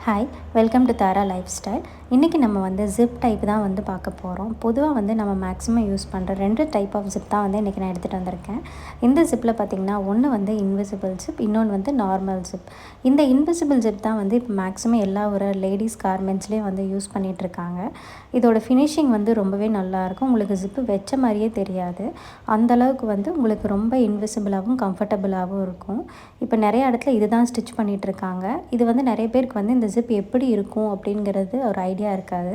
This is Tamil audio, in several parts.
Hi welcome to Tara lifestyle இன்றைக்கி நம்ம வந்து ஜிப் டைப் தான் வந்து பார்க்க போகிறோம் பொதுவாக வந்து நம்ம மேக்ஸிமம் யூஸ் பண்ணுற ரெண்டு டைப் ஆஃப் ஜிப் தான் வந்து இன்றைக்கி நான் எடுத்துகிட்டு வந்திருக்கேன். இந்த ஜிப்பில் பார்த்திங்கன்னா ஒன்று வந்து இன்விசிபிள் ஜிப் இன்னொன்று வந்து நார்மல் ஜிப் இந்த இன்விசிபிள் ஜிப் தான் வந்து இப்போ மேக்ஸிமம் எல்லா ஒரு லேடிஸ் கார்மெண்ட்ஸ்லேயும் வந்து யூஸ் பண்ணிகிட்ருக்காங்க இதோட ஃபினிஷிங் வந்து ரொம்பவே நல்லாயிருக்கும் உங்களுக்கு ஜிப்பு வச்ச மாதிரியே தெரியாது. அந்தளவுக்கு வந்து உங்களுக்கு ரொம்ப இன்விசிபிளாகவும் கம்ஃபர்டபுளாகவும் இருக்கும். இப்போ நிறைய இடத்துல இதுதான் ஸ்டிச் பண்ணிகிட்ருக்காங்க இது வந்து நிறைய பேருக்கு வந்து இந்த ஜிப் எப்படி இருக்கும் அப்படிங்கிறது ஒரு ஐடியா இருக்காது.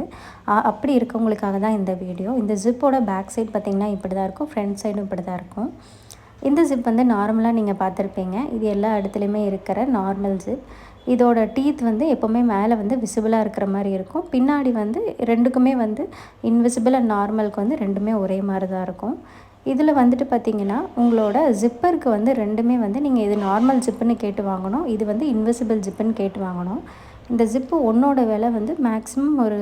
அப்படி இருக்கவங்களுக்காக தான் இந்த வீடியோ. இந்த ஜிப்போட பேக் சைட் பார்த்திங்கன்னா இப்படி தான் இருக்கும். ஃப்ரண்ட் சைடும் இப்படி தான் இருக்கும். இந்த ஜிப் வந்து நார்மலாக நீங்கள் பார்த்துருப்பீங்க. இது எல்லா இடத்துலையுமே இருக்கிற நார்மல் ஜிப். இதோட டீத் வந்து எப்போவுமே மேலே வந்து விசிபிளாக இருக்கிற மாதிரி இருக்கும். பின்னாடி வந்து ரெண்டுக்குமே வந்து இன்விசிபிள் அண்ட் நார்மலுக்கு வந்து ரெண்டுமே ஒரே மாதிரி தான் இருக்கும். இதில் வந்துட்டு பார்த்திங்கன்னா உங்களோட ஜிப்பருக்கு வந்து ரெண்டுமே வந்து நீங்கள் இது நார்மல் ஜிப்புன்னு கேட்டு வாங்கணும். இது வந்து இன்விசிபிள் ஜிப்புன்னு கேட்டு வாங்கணும். இந்த ஜிப்பு ஒன்றோட விலை வந்து மேக்ஸிமம் ஒரு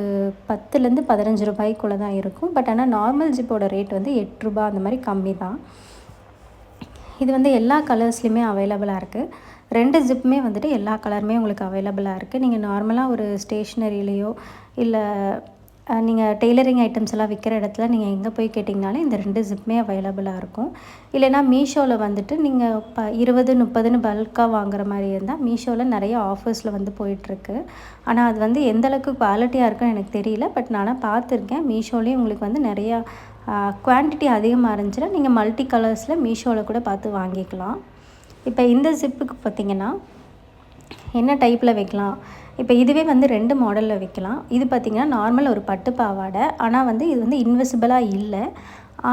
பத்துலேருந்து பதினஞ்சு ரூபாய்க்குள்ளே தான் இருக்கும். பட் ஆனால் நார்மல் ஜிப்போட ரேட் வந்து எட்டு ரூபா அந்த மாதிரி கம்மி தான். இது வந்து எல்லா கலர்ஸ்லேயுமே அவைலபிளாக இருக்குது ரெண்டு ஜிப்புமே வந்துட்டு எல்லா கலருமே உங்களுக்கு அவைலபிளாக இருக்குது நீங்கள் நார்மலாக ஒரு ஸ்டேஷ்னரியிலையோ இல்லை நீங்கள் டெய்லரிங் ஐட்டம்ஸ் எல்லாம் விற்கிற இடத்துல நீங்கள் எங்கே போய் கேட்டிங்கனாலே இந்த ரெண்டு ஜிப்மே அவைலபிளாக இருக்கும். இல்லைனா மீஷோவில் வந்துட்டு நீங்கள் இப்போ இருபது முப்பதுன்னு பல்காக வாங்குற மாதிரி இருந்தால் மீஷோவில் நிறைய ஆஃபர்ஸில் வந்து போயிட்டுருக்கு. ஆனால் அது வந்து எந்தளவுக்கு குவாலிட்டியாக இருக்குன்னு எனக்கு தெரியல. பட் நான் பார்த்துருக்கேன் மீஷோலேயும் உங்களுக்கு வந்து நிறையா குவான்டிட்டி அதிகமாக இருந்துச்சுன்னா நீங்கள் மல்டி கலர்ஸில் மீஷோவில் கூட பார்த்து வாங்கிக்கலாம். இப்போ இந்த ஜிப்புக்கு பார்த்திங்கன்னா என்ன டைப்பில் வைக்கலாம்? இப்போ இதுவே வந்து ரெண்டு மாடலில் வைக்கலாம். இது பார்த்திங்கன்னா நார்மல் ஒரு பட்டு பாவாடை. ஆனால் வந்து இது வந்து இன்வெசிபிளாக இல்லை.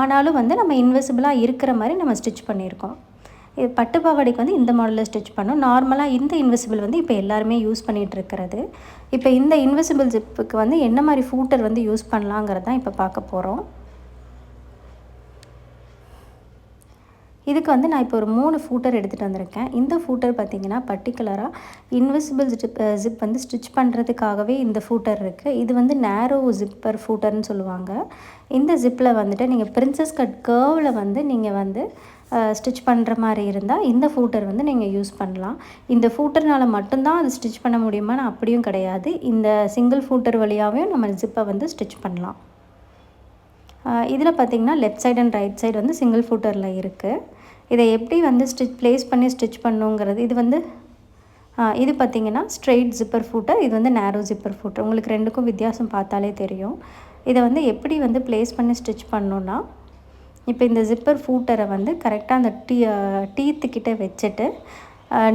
ஆனாலும் வந்து நம்ம இன்வெசிபிளாக இருக்கிற மாதிரி நம்ம ஸ்டிச் பண்ணியிருக்கோம். இது பட்டு பாவாடைக்கு வந்து இந்த மாடலில் ஸ்டிச் பண்ணோம். நார்மலாக இந்த இன்வெசிபிள் வந்து இப்போ எல்லாருமே யூஸ் பண்ணிகிட்டு இருக்கிறது. இப்போ இந்த இன்வெசிபிள் ஜிப்புக்கு வந்து என்ன மாதிரி ஃபூட்டர் வந்து யூஸ் பண்ணலாங்கிறது தான் இப்போ பார்க்க போகிறோம் இதுக்கு வந்து நான் இப்போ ஒரு மூணு ஃபூட்டர் எடுத்துகிட்டு வந்திருக்கேன். இந்த ஃபூட்டர் பார்த்திங்கன்னா பர்டிகுலராக இன்விசிபிள் ஜிப் ஜிப் வந்து ஸ்டிச் பண்ணுறதுக்காகவே இந்த ஃபூட்டர் இருக்குது இது வந்து நேரோ ஜிப்பர் ஃபூட்டர்னு சொல்லுவாங்க. இந்த ஜிப்பில் வந்துட்டு நீங்கள் பிரின்சஸ் கட் கேர்வில் வந்து நீங்கள் வந்து ஸ்டிச் பண்ணுற மாதிரி இருந்தால் இந்த ஃபூட்டர் வந்து நீங்கள் யூஸ் பண்ணலாம். இந்த ஃபூட்டர்னால் மட்டும்தான் அது ஸ்டிச் பண்ண முடியுமான்னு அப்படியும் கிடையாது. இந்த சிங்கிள் ஃபூட்டர் வழியாகவும் நம்ம ஜிப்பை வந்து ஸ்டிச் பண்ணலாம். இதில் பார்த்திங்கன்னா left side and right side வந்து சிங்கிள் ஃபூட்டரில் இருக்குது இதை எப்படி வந்து ஸ்டிச் ப்ளேஸ் பண்ணி ஸ்டிச் பண்ணுங்கிறது இது வந்து இது பார்த்திங்கன்னா ஸ்ட்ரெயிட் ஜிப்பர் ஃபூட்டர் இது வந்து நேரோ ஜிப்பர் ஃபூட்டர் உங்களுக்கு ரெண்டுக்கும் வித்தியாசம் பார்த்தாலே தெரியும். இதை வந்து எப்படி வந்து ப்ளேஸ் பண்ணி ஸ்டிச் பண்ணோன்னா இப்போ இந்த ஜிப்பர் ஃபூட்டரை வந்து கரெக்டாக அந்த டீ டீத்துக்கிட்ட வச்சுட்டு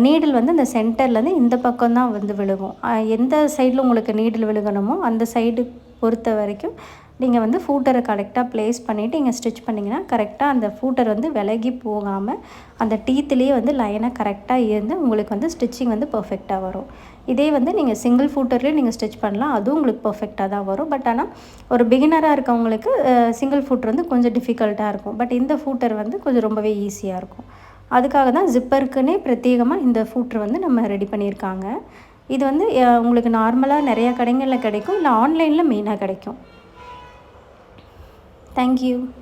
நீடில் வந்து இந்த சென்டர்லேருந்து இந்த பக்கம் தான் வந்து விழுகும். எந்த சைடில் உங்களுக்கு நீடில் விழுகணுமோ அந்த சைடு பொறுத்த வரைக்கும் நீங்கள் வந்து ஃபூட்டரை கரெக்டாக ப்ளேஸ் பண்ணிவிட்டு இங்கே ஸ்டிச் பண்ணிங்கன்னா கரெக்டாக அந்த ஃபூட்டர் வந்து விலகி போகாமல் அந்த டீத்துலேயே வந்து லைனாக கரெக்டாக இருந்து உங்களுக்கு வந்து ஸ்டிச்சிங் வந்து பர்ஃபெக்டாக வரும். இதே வந்து நீங்கள் சிங்கிள் ஃபூட்டர்லேயும் நீங்கள் ஸ்டிச் பண்ணலாம் அதுவும் உங்களுக்கு பர்ஃபெக்டாக தான் வரும். பட் ஆனால் ஒரு பிகினராக இருக்கவங்களுக்கு சிங்கிள் ஃபூட்டர் வந்து கொஞ்சம் டிஃபிகல்ட்டாக இருக்கும். பட் இந்த ஃபூட்டர் வந்து கொஞ்சம் ரொம்பவே ஈஸியாக இருக்கும். அதுக்காக தான் ஜிப்பருக்குன்னே பிரத்யேகமாக இந்த ஃபூட்டர் வந்து நம்ம ரெடி பண்ணியிருக்காங்க. இது வந்து உங்களுக்கு நார்மலாக நிறையா கடைகளில் கிடைக்கும் இல்லை ஆன்லைனில் மெயினாக கிடைக்கும்? Thank you.